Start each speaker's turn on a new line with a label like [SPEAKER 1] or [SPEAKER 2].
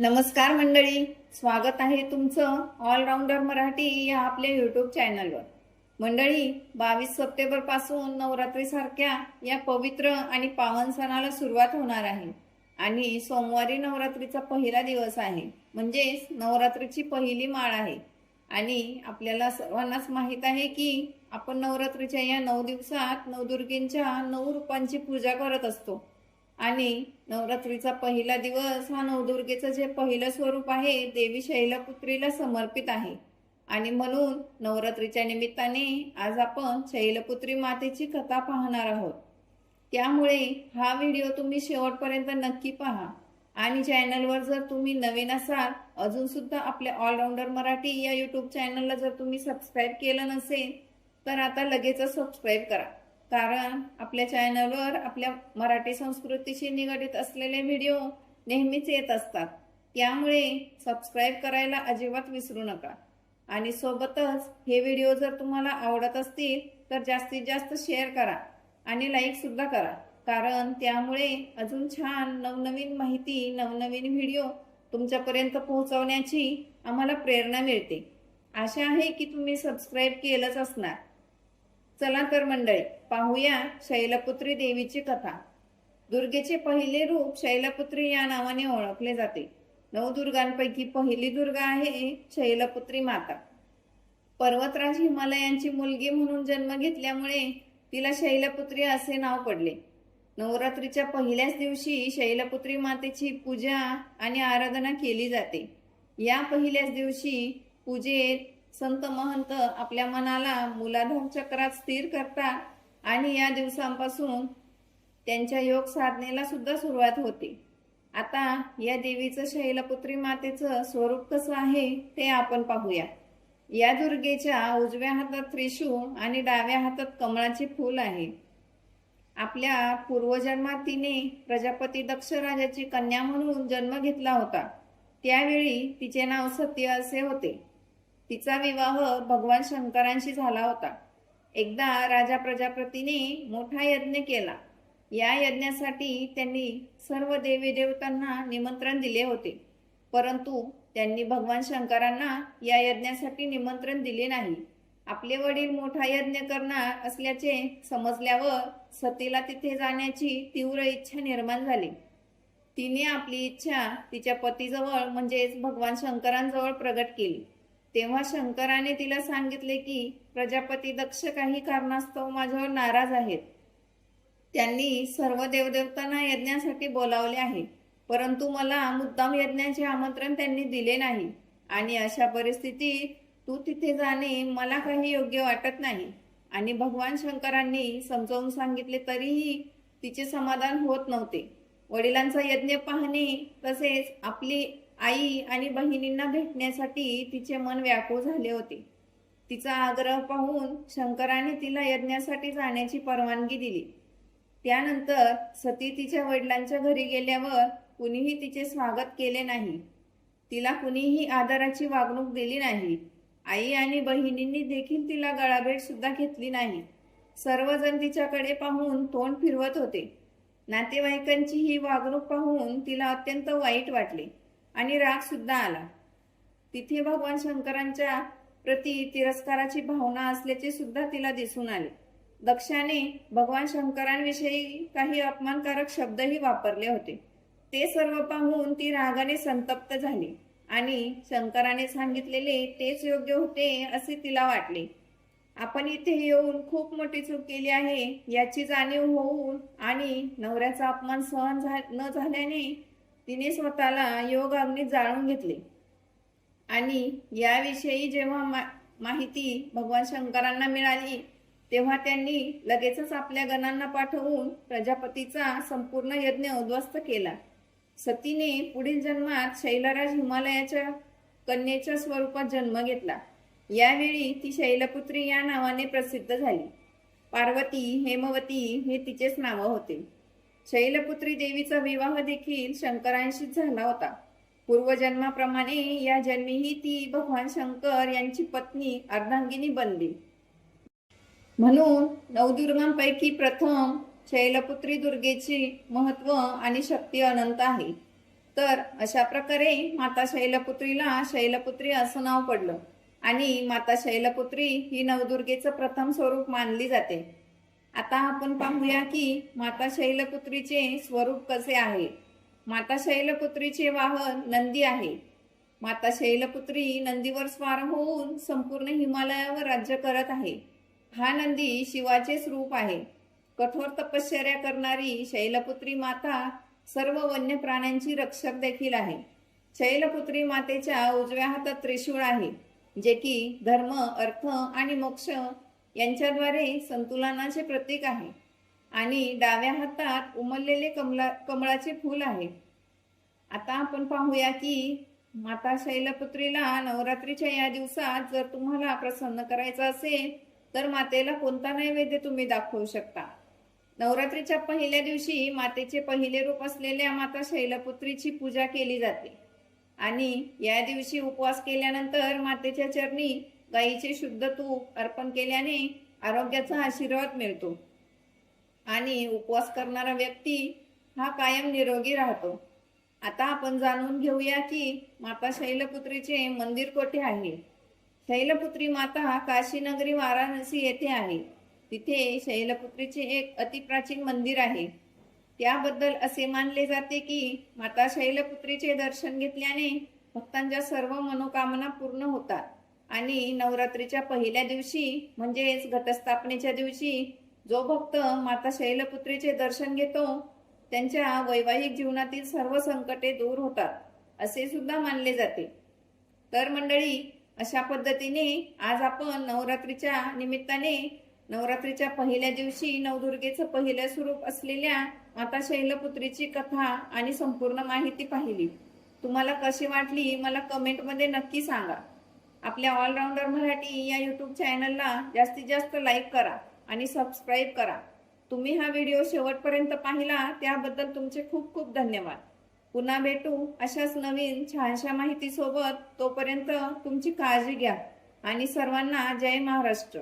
[SPEAKER 1] नमस्कार मंडळी स्वागत आहे तुमचं ऑलराऊंडर मराठी या आपल्या युट्यूब चॅनलवर मंडळी बावीस सप्टेंबरपासून या पवित्र आणि पावन सणाला सुरुवात होणार आहे. आणि सोमवारी नवरात्रीचा पहिला दिवस आहे. म्हणजेच नवरात्रीची पहिली माळ आहे. आणि आपल्याला सर्वांनाच माहीत आहे की आपण नवरात्रीच्या या नऊ दिवसात नवदुर्गींच्या नऊ रूपांची पूजा करत असतो. आणि नवरात्रीचा पहिला दिवस हा नवदुर्गेचं जे पहिलं स्वरूप आहे देवी शैलपुत्रीला समर्पित आहे. आणि म्हणून नवरात्रीच्या निमित्ताने आज आपण शैलपुत्री मातेची कथा पाहणार आहोत. त्यामुळे हा व्हिडिओ तुम्ही शेवटपर्यंत नक्की पहा. आणि चॅनलवर जर तुम्ही नवीन असाल अजून सुद्धा आपल्या ऑलराऊंडर मराठी या युट्यूब चॅनलला जर तुम्ही सबस्क्राईब केलं नसेल तर आता लगेचच सबस्क्राईब करा. कारण आपल्या चॅनलवर आपल्या मराठी संस्कृतीशी निगडित असलेले व्हिडिओ नेहमीच येत असतात. त्यामुळे सबस्क्राईब करायला अजिबात विसरू नका. आणि सोबतच हे व्हिडिओ जर तुम्हाला आवडत असतील तर जास्तीत जास्त शेअर करा आणि लाईकसुद्धा करा. कारण त्यामुळे अजून छान नवनवीन माहिती नवनवीन व्हिडिओ तुमच्यापर्यंत पोहोचवण्याची आम्हाला प्रेरणा मिळते. आशा आहे की तुम्ही सबस्क्राईब केलंच असणार. चला तर मंडळी पाहूया शैलपुत्री देवीची कथा. दुर्गेचे पहिले रूप शैलपुत्री या नावाने ओळखले जाते. नवदुर्गांपैकी पहिली दुर्गा आहे शैलपुत्री माता. पर्वतराज हिमालयांची मुलगी म्हणून जन्म घेतल्यामुळे तिला शैलपुत्री असे नाव पडले. नवरात्रीच्या पहिल्याच दिवशी शैलपुत्री मातेची पूजा आणि आराधना केली जाते. या पहिल्याच दिवशी पूजेत संत महंत आपल्या मनाला मुलाधार चक्रात स्थिर करतात आणि या दिवसांपासून त्यांच्या योग साधनेला सुद्धा सुरुवात होते. आता या देवीचं शैलपुत्री मातेचं स्वरूप कसं आहे ते आपण पाहूया. या दुर्गेच्या उजव्या हातात त्रिशूळ आणि डाव्या हातात कमळाचे फूल आहे. आपल्या पूर्वजन्मात तिने प्रजापती दक्ष राजाची कन्या म्हणून जन्म घेतला होता. त्यावेळी तिचे नाव सत्य असे होते. तिचा विवाह भगवान शंकरांशी झाला होता. एकदा राजा प्रजापतीने मोठा यज्ञ केला. या यज्ञासाठी त्यांनी सर्व देवी देवतांना निमंत्रण दिले होते. परंतु त्यांनी भगवान शंकरांना या यज्ञासाठी निमंत्रण दिले नाही. आपले वडील मोठा यज्ञ करणार असल्याचे समजल्यावर सतीला तिथे जाण्याची तीव्र इच्छा निर्माण झाली. तिने आपली इच्छा तिच्या पतीजवळ म्हणजेच भगवान शंकरांजवळ प्रगट केली. तेव्हा शंकराने तिला सांगितले की प्रजापती दक्ष काही कारणास्तव माझ्यावर नाराज आहेत. त्यांनी सर्व देवदेवतांना यज्ञासाठी बोलावले आहे. परंतु मला मुद्दाम यज्ञाचे आमंत्रण त्यांनी दिले नाही. आणि अशा परिस्थितीत तू तिथे जाणे मला काही योग्य वाटत नाही. आणि भगवान शंकरांनी समजावून सांगितले तरीही तिचे समाधान होत नव्हते. वडिलांचा यज्ञ पाहणे तसेच आपली आई आणि बहिणींना भेटण्यासाठी तिचे मन व्याकुळ झाले होते. तिचा आग्रह पाहून शंकराने तिला यज्ञासाठी जाण्याची परवानगी दिली. त्यानंतर सती तिच्या वडिलांच्या घरी गेल्यावर कुणीही तिचे स्वागत केले नाही. तिला कुणीही आदराची वागणूक दिली नाही. आई आणि बहिणींनी देखील तिला गळाभेट सुद्धा घेतली नाही. सर्वजण तिच्याकडे पाहून तोंड फिरवत होते. नातेवाईकांची ही वागणूक पाहून तिला अत्यंत वाईट वाटले. आणि रागसुद्धा आला. तिथे भगवान शंकरांच्या प्रती तिरस्काराची भावना असल्याचे सुद्धा तिला दिसून आले. दक्षाने भगवान शंकरांविषयी काही अपमानकारक शब्दही वापरले होते. ते सर्व पाहून ती रागाने संतप्त झाली आणि शंकराने सांगितलेले तेच योग्य होते असे तिला वाटले. आपण इथे येऊन खूप मोठी चूक केली आहे याची जाणीव होऊन आणि नवऱ्याचा अपमान सहन झा न झाल्याने तिने स्वतःला योग अग्नीत जाळून घेतले. आणि याविषयी जेव्हा मा माहिती भगवान शंकरांना मिळाली तेव्हा त्यांनी लगेचच आपल्या गणांना पाठवून प्रजापतीचा संपूर्ण यज्ञ उद्ध्वस्त केला. सतीने पुढील जन्मात शैलराज हिमालयाच्या कन्येच्या स्वरूपात जन्म घेतला. यावेळी ती शैलपुत्री या नावाने प्रसिद्ध झाली. पार्वती हेमवती हे तिचेच नाव होते. शैलपुत्री देवीचा विवाह देखील शंकरांशीच झाला होता. पूर्वजन्माप्रमाणे या जन्मीही ती भगवान शंकर यांची पत्नी अर्धांगिनी बनली. म्हणून नवदुर्गांपैकी प्रथम शैलपुत्री दुर्गेची महत्त्व आणि शक्ती अनंत आहे. तर अशा प्रकारे माता शैलपुत्रीला शैलपुत्री असं नाव पडलं आणि माता शैलपुत्री ही नवदुर्गेचं प्रथम स्वरूप मानली जाते. आता आपण पाहूया की माता शैलपुत्रीचे स्वरूप कसे आहे. माता शैलपुत्रीचे वाहन नंदी आहे. माता शैलपुत्री नंदीवर स्वार होऊन संपूर्ण हिमालयावर राज्य करत आहे. हा नंदी शिवाचेच रूप आहे. कठोर तपश्चर्या करणारी शैलपुत्री माता सर्व वन्य प्राण्यांची रक्षक देखील आहे. शैलपुत्री मातेच्या उजव्या हातात त्रिशूळ आहे जे की धर्म अर्थ आणि मोक्ष यांच्याद्वारे संतुलनाचे प्रतीक आहे आणि डाव्या हातात उमललेले कमला कमळाचे फूल आहे. आता आपण पाहूया की माता शैलपुत्रीला नवरात्रीच्या या दिवसात जर तुम्हाला प्रसन्न करायचं असेल तर मातेला कोणता नैवेद्य तुम्ही दाखवू शकता? नवरात्रीच्या पहिल्या दिवशी मातेचे पहिले रूप असलेल्या माता शैलपुत्रीची पूजा केली जाते. आणि या दिवशी उपवास केल्यानंतर मातेच्या चरणी गाईचे शुद्ध तूप अर्पण केल्याने आरोग्याचा आशीर्वाद मिळतो. आणि उपवास करणारा व्यक्ती हा कायम निरोगी राहतो. आता आपण जाणून घेऊया की माता शैलपुत्रीचे मंदिर कोठे आहे? शैलपुत्री माता काशीनगरी वाराणसी येथे आहे. तिथे शैलपुत्रीचे एक अतिप्राचीन मंदिर आहे. त्याबद्दल असे मानले जाते की माता शैलपुत्रीचे दर्शन घेतल्याने भक्तांच्या सर्व मनोकामना पूर्ण होतात. आणि नवरात्रीच्या पहिल्या दिवशी म्हणजेच घटस्थापनेच्या दिवशी जो भक्त माता शैलपुत्रीचे दर्शन घेतो त्यांच्या वैवाहिक जीवनातील सर्व संकटे दूर होतात असे सुद्धा मानले जाते. तर मंडळी अशा पद्धतीने आज आपण नवरात्रीच्या निमित्ताने नवरात्रीच्या पहिल्या दिवशी नवदुर्गेचं पहिलं स्वरूप असलेल्या माता शैलपुत्रीची कथा आणि संपूर्ण माहिती पाहिली. तुम्हाला कशी वाटली मला कमेंटमध्ये नक्की सांगा. आपल्या ऑलराऊंडर मराठी या यूट्यूब चॅनलला जास्तीत जास्त लाईक करा आणि सबस्क्राईब करा. तुम्ही हा व्हिडिओ शेवटपर्यंत पाहिला त्याबद्दल तुमचे खूप खूप धन्यवाद. पुन्हा भेटू अशाच नवीन छानशा माहितीसोबत तोपर्यंत तुमची काळजी घ्या. आणि सर्वांना जय महाराष्ट्र.